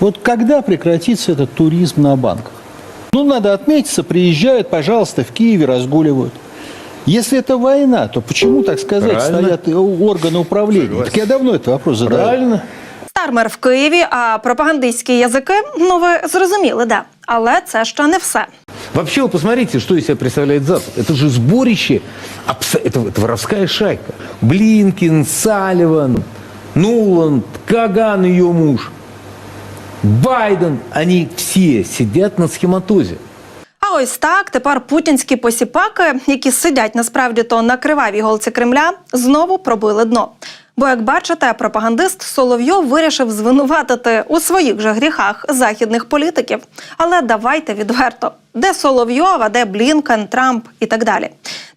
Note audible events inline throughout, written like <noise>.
Вот когда прекратится этот туризм на банках? Ну, надо отметиться, приезжают, пожалуйста, в Киеве разгуливают. Если это война, то почему, так сказать, Правильно. стоят и органы управления? Так я давно этот вопрос задаю. Правильно? Стармер в Києві, а пропагандистські язики, ну ви зрозуміли, де. Але це ще не все. Вообще, вы посмотрите, что из себя представляет Запад. Это же сборище, абс- это, это воровская шайка. Блинкин, Салливан, Нуланд, Каган, ее муж, Байден, они все сидят на схематозе. А ось так тепер путінські посіпаки, які сидять насправді то на кривавій голці Кремля, знову пробили дно. Бо, як бачите, пропагандист Соловйов вирішив звинуватити у своїх же гріхах західних політиків. Але давайте відверто, де Соловйов, а де Блінкен, Трамп і так далі.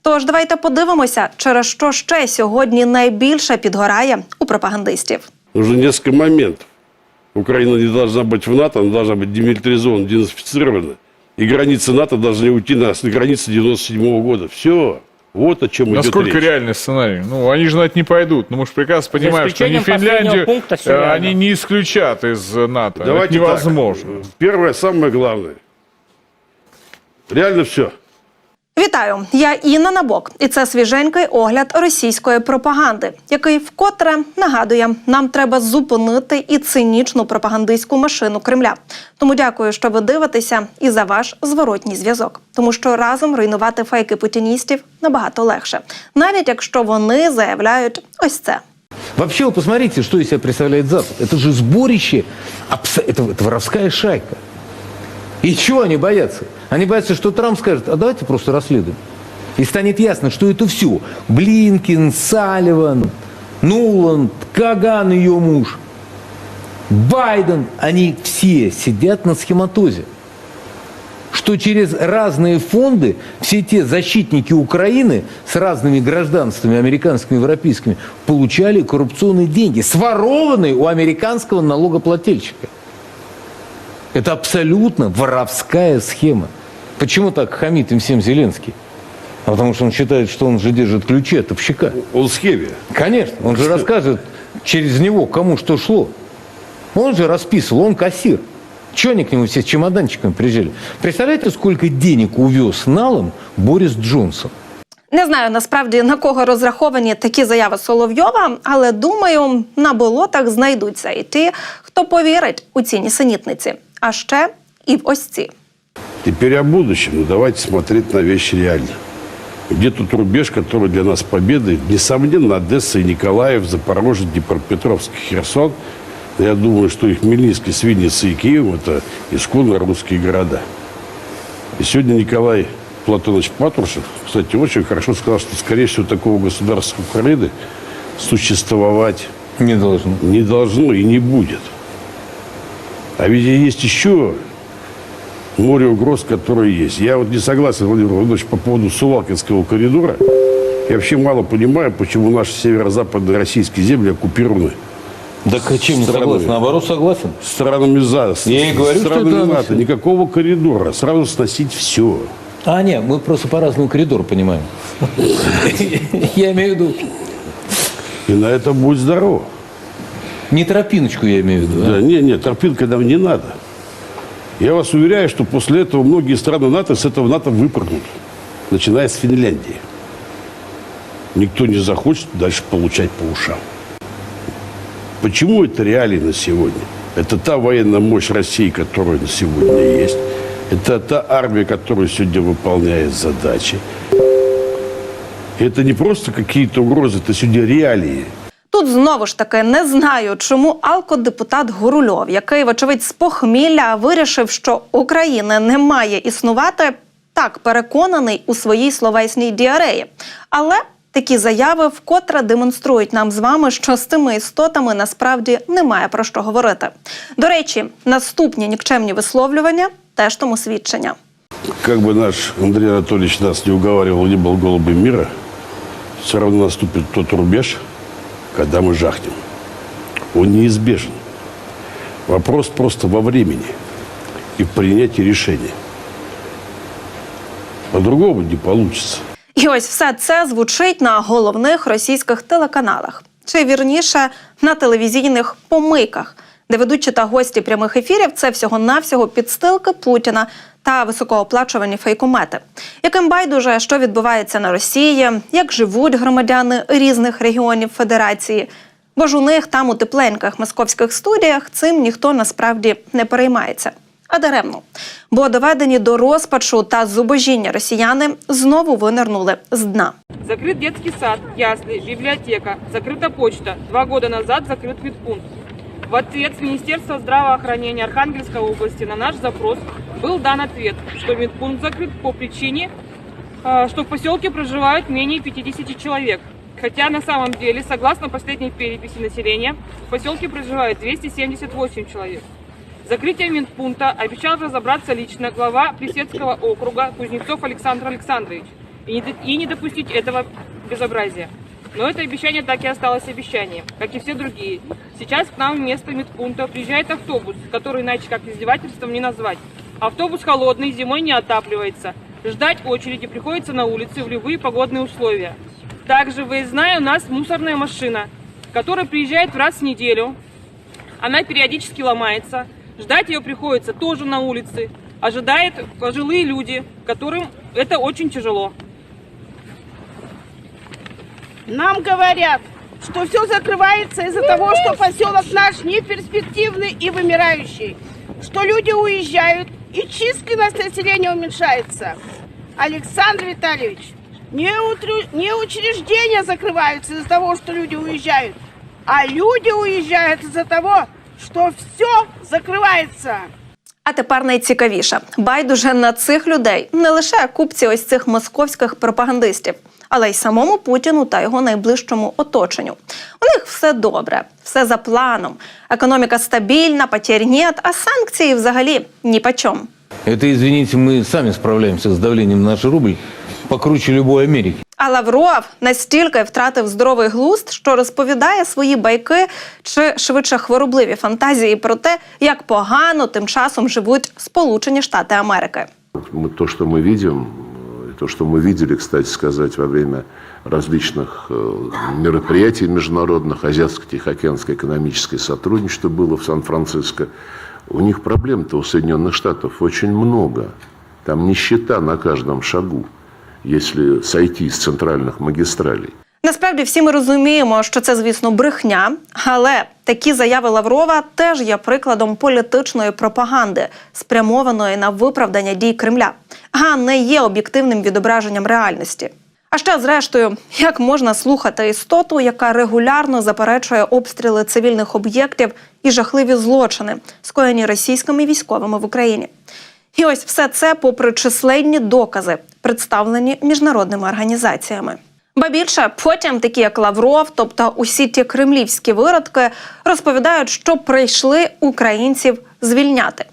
Тож давайте подивимося, через що ще сьогодні найбільше підгорає у пропагандистів. Нужно несколько моментов. Украина не должна быть в НАТО, она должна быть демилитаризована, денацифицирована. И границы НАТО должны уйти на границы 97 года. Все. Вот о чем идет Насколько речь. реальный сценарий? Ну, они же на это не пойдут. Ну, мы же прекрасно понимаем, что последнего Финляндию пункта э, реально. они не исключат из НАТО. Давайте это невозможно. так. Первое, самое главное. Реально все. Вітаю, я Інна Набок, і це свіженький огляд російської пропаганди, який вкотре нагадує, нам треба зупинити і цинічну пропагандистську машину Кремля. Тому дякую, що ви дивитеся, і за ваш зворотній зв'язок. Тому що разом руйнувати фейки путіністів набагато легше, навіть якщо вони заявляють ось це. Вообще, вы посмотрите, что из себя представляет Запад. Это же сборище, абс- это, это воровская шайка. И чего они боятся? Они боятся, что Трамп скажет, а давайте просто расследуем. И станет ясно, что это все. Блинкин, Салливан, Нуланд, Каган, ее муж, Байден, они все сидят на схематозе что через разные фонды все те защитники Украины с разными гражданствами, американскими, европейскими, получали коррупционные деньги, сворованные у американского налогоплательщика. Это абсолютно воровская схема. Почему так хамит им всем Зеленский? А потому что он считает, что он же держит ключи от общака. Он в схеме. Конечно, он же расскажет через него, кому что шло. Он же расписывал, он кассир. Чего они к нему все с чемоданчиками приезжали? Представляете, сколько денег увез налом Борис Джонсон? Не знаю насправді на кого розраховані такі заяви Соловйова, але думаю, на болотах знайдуться і ті, хто повірить у ці нісенітниці. А ще і в ось ці. Теперь о будущем. Ну, давайте смотреть на вещи реально. Где тут рубеж, который для нас победы? Несомненно, Одесса и Николаев, Запорожье, Днепропетровск, Херсон. Я думаю, что и Хмельницкий, с Винницей и Киевом – это исконно русские города. И сегодня Николай Платонович Патрушев, кстати, очень хорошо сказал, что, скорее всего, такого государства Украины существовать Не должен. не должно и не будет. А ведь есть еще море угроз, которые есть. Я вот не согласен, Владимир Владимирович, по поводу Сувалкинского коридора. Я вообще мало понимаю, почему наши северо-западные российские земли оккупированы Да чем не согласен? Наоборот, согласен. странами ЗА, Я и говорю, что это- НАТО. Никакого коридора. Сразу сносить все. А, нет, мы просто по-разному коридор понимаем. <laughs> Я имею в виду, И на это будет здорово. Не тропиночку я имею в виду. Да, а? не, не, торпинка нам не надо. Я вас уверяю, что после этого многие страны НАТО с этого НАТО выпрыгнут, начиная с Финляндии. Никто не захочет дальше получать по ушам. Почему это реалии на сегодня? Это та военная мощь России, которая на сегодня есть. Это та армия, которая сегодня выполняет задачи. Это не просто какие-то угрозы, это сегодня реалии. Тут знову ж таки не знаю, чому алкодепутат Горульов, який, вочевидь, з похмілля вирішив, що України не має існувати, так переконаний у своїй словесній діареї. Але такі заяви вкотре демонструють нам з вами, що з цими істотами насправді немає про що говорити. До речі, наступні нікчемні висловлювання теж тому свідчення. Как бы наш Андрей Анатольевич нас не уговаривал, не был голубым мира, все равно наступит тот рубеж, когда мы жахнем. Он неизбежен. Вопрос просто во времени и в принятии решения. По-другому не получится. І ось все це звучить на головних російських телеканалах, чи вірніше на телевізійних помийках, де ведучі та гості прямих ефірів це всього-навсього підстилки Путіна та високооплачувані фейкомети, яким байдуже, що відбувається на Росії, як живуть громадяни різних регіонів Федерації. Бо ж у них там у тепленьких московських студіях цим ніхто насправді не переймається. А даремно, бо доведені до розпачу та зубожіння росіяни знову винирнули з дна. Закрыт детский сад, ясли, библиотека, закрыта почта. Два года назад закрыт медпункт. В ответ с Министерства здравоохранения Архангельской области на наш запрос был дан ответ, что медпункт закрыт по причине, э, что в поселке проживают менее 50 человек. Хотя на самом деле, согласно последней переписи населения, в поселке проживает 278 человек. Закрытие медпункта обещал разобраться лично глава Плесецкого округа Кузнецов Александр Александрович и не, д- и не допустить этого безобразия. Но это обещание так и осталось обещанием, как и все другие. Сейчас к нам вместо медпункта приезжает автобус, который иначе как издевательством не назвать. Автобус холодный, зимой не отапливается. Ждать очереди приходится на улице в любые погодные условия. Также выездная у нас мусорная машина, которая приезжает раз в неделю, она периодически ломается. Ждать ее приходится тоже на улице. Ожидают пожилые люди, которым это очень тяжело. Нам говорят, что все закрывается из-за того, что поселок наш неперспективный и вымирающий, что люди уезжают и численность населения уменьшается. Александр Витальевич, не, утру- не учреждения закрываются из-за того, что люди уезжают, а люди уезжают из-за того, что все закрывается. А тепер найцікавіше байдуже на цих людей не лише купці ось цих московських пропагандистів, але й самому Путіну та його найближчому оточенню. У них все добре, все за планом. Економіка стабільна, потерь нет, а санкції взагалі ні по чому. Это, извините, мы сами справляемся с давлением на наш рубль покруче любой Америки. А Лавров настільки втратив здоровий глузд, що розповідає свої байки чи швидше хворобливі фантазії про те, як погано тим часом живуть Сполучені Штати Америки. Мы, то, что мы видим, э, и то, что мы видели, кстати сказать, во время различных э, мероприятий международных, Азиатско-Тихоокеанское экономическое сотрудничество было в Сан-Франциско, у них проблем-то у Соединенных Штатов очень много. Там нищета на каждом шагу, если сойти с центральных магистралей. Насправді всі ми розуміємо, що це, звісно, брехня, але такі заяви Лаврова теж є прикладом політичної пропаганди, спрямованої на виправдання дій Кремля, а не є об'єктивним відображенням реальності. А ще, зрештою, як можна слухати істоту, яка регулярно заперечує обстріли цивільних об'єктів і жахливі злочини, скоєні російськими військовими в Україні. І ось все це попри численні докази, представлені міжнародними організаціями. Ба більше потім такі, як Лавров, тобто усі ті кремлівські виродки, розповідають, що прийшли українців звільняти.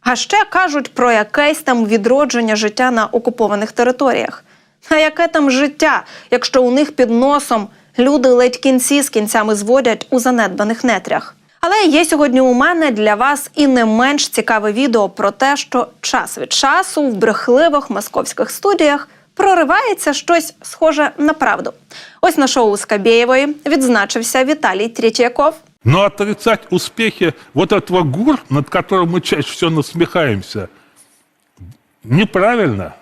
А ще кажуть про якесь там відродження життя на окупованих територіях. А яке там життя, якщо у них під носом люди ледь кінці з кінцями зводять у занедбаних нетрях? Але є сьогодні у мене для вас і не менш цікаве відео про те, що час від часу в брехливих московських студіях проривається щось схоже на правду. Ось на шоу Скабєєвої відзначився Віталій Третьяков. Но отрицать успехи вот этого ГУР, над которым мы чаще всего насмехаемся, неправильно.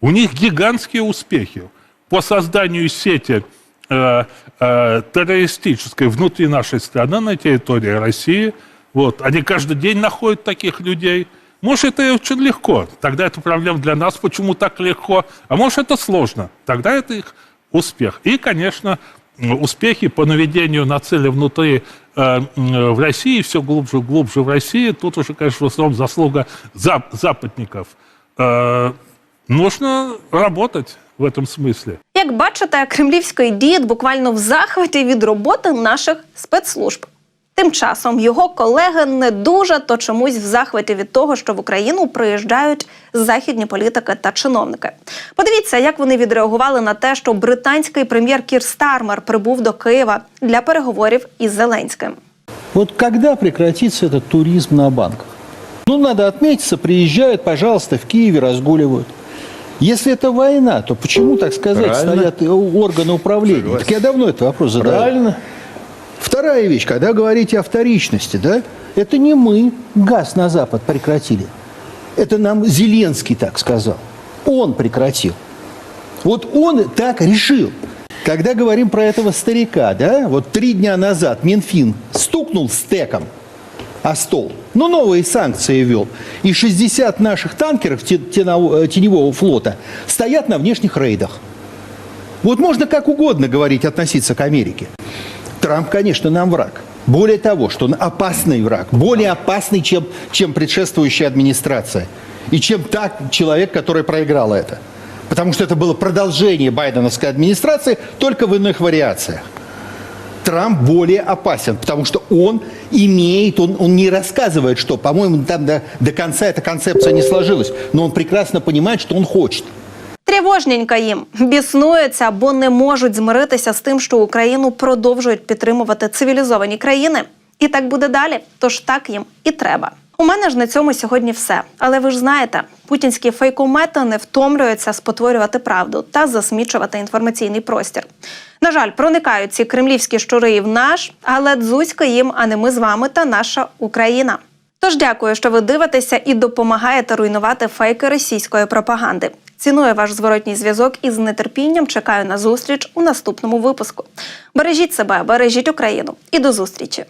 У них гигантские успехи по созданию сети э, э, террористической внутри нашей страны, на территории России. Вот. Они каждый день находят таких людей. Может, это очень легко. Тогда это проблема для нас, почему так легко. А может, это сложно. Тогда это их успех. И, конечно, м, успехи по наведению на цели внутри э, м, в России, все глубже и глубже в России. Тут уже, конечно, в основном заслуга зап- западников. Э, нужно работать в этом смысле. Як бачите, кремлівський дід буквально в захваті від роботи наших спецслужб. Тим часом його колеги не дуже то чомусь в захваті від того, що в Україну приїжджають західні політики та чиновники. Подивіться, як вони відреагували на те, що британський прем'єр Кір Стармер прибув до Києва для переговорів із Зеленським. Вот когда прекратится этот туризм на банках? Ну, надо отметиться, приезжают, пожалуйста, в Киеве разгуливают. Если это война, то почему, так сказать, Правильно. стоят и органы управления? Так я давно этот вопрос задаю. Правильно? Вторая вещь, когда говорите о вторичности, да, это не мы газ на Запад прекратили. Это нам Зеленский так сказал. Он прекратил. Вот он так решил. Когда говорим про этого старика, да, вот три дня назад Минфин стукнул стеком о стол, но новые санкции ввел. И 60 наших танкеров э, теневого флота стоят на внешних рейдах. Вот можно как угодно говорить, относиться к Америке. Трамп, конечно, нам враг. Более того, что он опасный враг, более опасный, чем, чем предшествующая администрация. И чем так человек, который проиграл это. Потому что это было продолжение байденовской администрации, только в иных вариациях. Трамп более опасен, потому что он имеет, он, он не рассказывает, что, по-моему, там до, до конца эта концепция не сложилась, но он прекрасно понимает, что он хочет. Тривожненько їм біснуються, бо не можуть змиритися з тим, що Україну продовжують підтримувати цивілізовані країни. І так буде далі. Тож так їм і треба. У мене ж на цьому сьогодні все. Але ви ж знаєте, путінські фейкомети не втомлюються спотворювати правду та засмічувати інформаційний простір. На жаль, проникають ці кремлівські щури і в наш, але дзузька їм, а не ми з вами та наша Україна. Тож дякую, що ви дивитеся і допомагаєте руйнувати фейки російської пропаганди. Ціную ваш зворотній зв'язок і з нетерпінням чекаю на зустріч у наступному випуску. Бережіть себе, бережіть Україну і до зустрічі!